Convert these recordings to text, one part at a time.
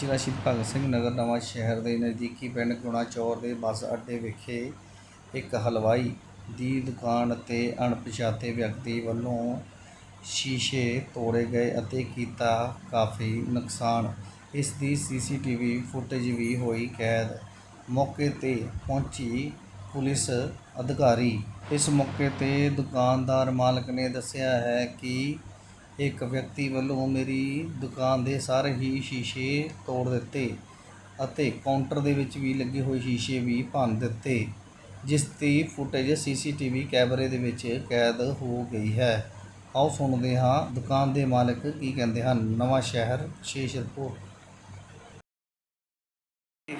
ਜ਼ਿਲ੍ਹਾ ਸ਼ਹੀਦ ਭਗਤ ਸਿੰਘ ਨਗਰ, ਨਵਾਂ ਸ਼ਹਿਰ ਦੇ ਨਜ਼ਦੀਕੀ ਪਿੰਡ ਗੁਣਾਚੌਰ ਦੇ ਬੱਸ ਅੱਡੇ ਵਿਖੇ ਇੱਕ ਹਲਵਾਈ ਦੀ ਦੁਕਾਨ ਤੇ ਅਣਪਛਾਤੇ ਵਿਅਕਤੀ ਵੱਲੋਂ ਸ਼ੀਸ਼ੇ ਤੋੜੇ ਗਏ ਅਤੇ ਕੀਤਾ ਕਾਫੀ ਨੁਕਸਾਨ। ਇਸ ਦੀ ਸੀਸੀਟੀਵੀ ਫੁਟੇਜ ਵੀ ਹੋਈ ਕੈਦ। ਮੌਕੇ ਤੇ ਪਹੁੰਚੀ ਪੁਲਿਸ ਅਧਿਕਾਰੀ। ਇਸ ਮੌਕੇ ਤੇ ਦੁਕਾਨਦਾਰ ਮਾਲਕ ਨੇ ਦੱਸਿਆ ਹੈ ਕਿ ਇੱਕ ਵਿਅਕਤੀ ਵੱਲੋਂ ਮੇਰੀ ਦੁਕਾਨ ਦੇ ਸਾਰੇ ਹੀ ਸ਼ੀਸ਼ੇ ਤੋੜ ਦਿੱਤੇ ਅਤੇ ਕਾਊਂਟਰ ਦੇ ਵਿੱਚ ਵੀ ਲੱਗੇ ਹੋਏ ਸ਼ੀਸ਼ੇ ਵੀ ਭੰਨ ਦਿੱਤੇ, ਜਿਸ ਦੀ ਫੁਟੇਜ ਸੀਸੀਟੀਵੀ ਕੈਮਰੇ ਦੇ ਵਿੱਚ ਕੈਦ ਹੋ ਗਈ ਹੈ। ਆਓ ਸੁਣਦੇ ਹਾਂ ਦੁਕਾਨ ਦੇ ਮਾਲਕ ਕੀ ਕਹਿੰਦੇ ਹਨ। ਨਵਾਂ ਸ਼ਹਿਰ ਸ਼ੇਸ਼ ਰਿਪੋਰਟ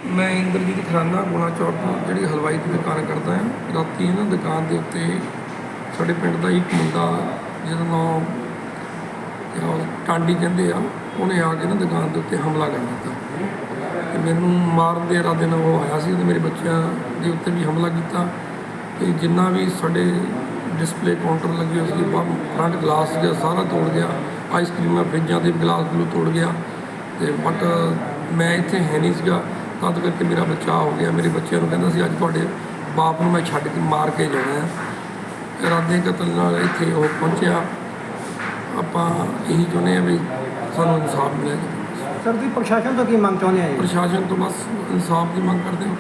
ਮੈਂ ਇੰਦਰਜੀਤ ਖਰਾਨਾ ਗੋਲਾ ਚੌਕ ਤੋਂ ਜਿਹੜੀ ਹਲਵਾਈ ਦੀ ਦੁਕਾਨ ਕਰਦਾ ਹਾਂ। ਰਾਤੀ ਇਹਨਾਂ ਦੁਕਾਨ ਦੇ ਉੱਤੇ ਸਾਡੇ ਪਿੰਡ ਦਾ ਇੱਕ ਮੁੰਡਾ, ਜਿਹਦਾ ਨਾਮ ਟਾਂਡੀ ਕਹਿੰਦੇ ਆ, ਉਹਨੇ ਆ ਕੇ ਨਾ ਦੁਕਾਨ ਦੇ ਉੱਤੇ ਹਮਲਾ ਕਰ ਦਿੱਤਾ। ਤੇ ਮੈਨੂੰ ਮਾਰਨ ਦੇ ਇਰਾਦੇ ਨਾਲ ਉਹ ਆਇਆ ਸੀ ਤੇ ਮੇਰੇ ਬੱਚਿਆਂ ਦੇ ਉੱਤੇ ਵੀ ਹਮਲਾ ਕੀਤਾ। ਤੇ ਜਿੰਨਾ ਵੀ ਸਾਡੇ ਡਿਸਪਲੇ ਕਾਊਂਟਰ ਲੱਗੇ ਹੋਏ ਸੀ ਫਰੰਟ ਗਲਾਸ ਸੀਗਾ, ਸਾਰਾ ਤੋੜ ਗਿਆ। ਆਈਸਕ੍ਰੀਮਾਂ ਫਰਿੱਜਾਂ ਦੇ ਗਲਾਸ ਨੂੰ ਤੋੜ ਗਿਆ। ਤੇ ਬਟ ਮੈਂ ਇੱਥੇ ਹੈ ਨਹੀਂ ਸੀਗਾ ਤਦ ਕਰਕੇ ਮੇਰਾ ਬਚਾਅ ਹੋ ਗਿਆ। ਮੇਰੇ ਬੱਚਿਆਂ ਨੂੰ ਕਹਿੰਦਾ ਸੀ, ਅੱਜ ਤੁਹਾਡੇ ਬਾਪ ਨੂੰ ਮੈਂ ਛੱਡ ਕੇ ਮਾਰ ਕੇ ਜਾਣਾ ਹੈ। ਇਰਾਦੇ ਕਤਲ ਨਾਲ ਇੱਥੇ ਉਹ ਪਹੁੰਚਿਆ। ਆਪਾਂ ਇਹੀ ਚਾਹੁੰਦੇ ਆ ਵੀ ਸਾਨੂੰ ਇਨਸਾਫ ਮਿਲੇ। ਸਰ ਤੁਸੀਂ ਪ੍ਰਸ਼ਾਸਨ ਤੋਂ ਕੀ ਮੰਗ ਚਾਹੁੰਦੇ ਆ ਜੀ? ਪ੍ਰਸ਼ਾਸਨ ਤੋਂ ਬਸ ਇਨਸਾਫ ਦੀ ਮੰਗ ਕਰਦੇ ਹਾਂ।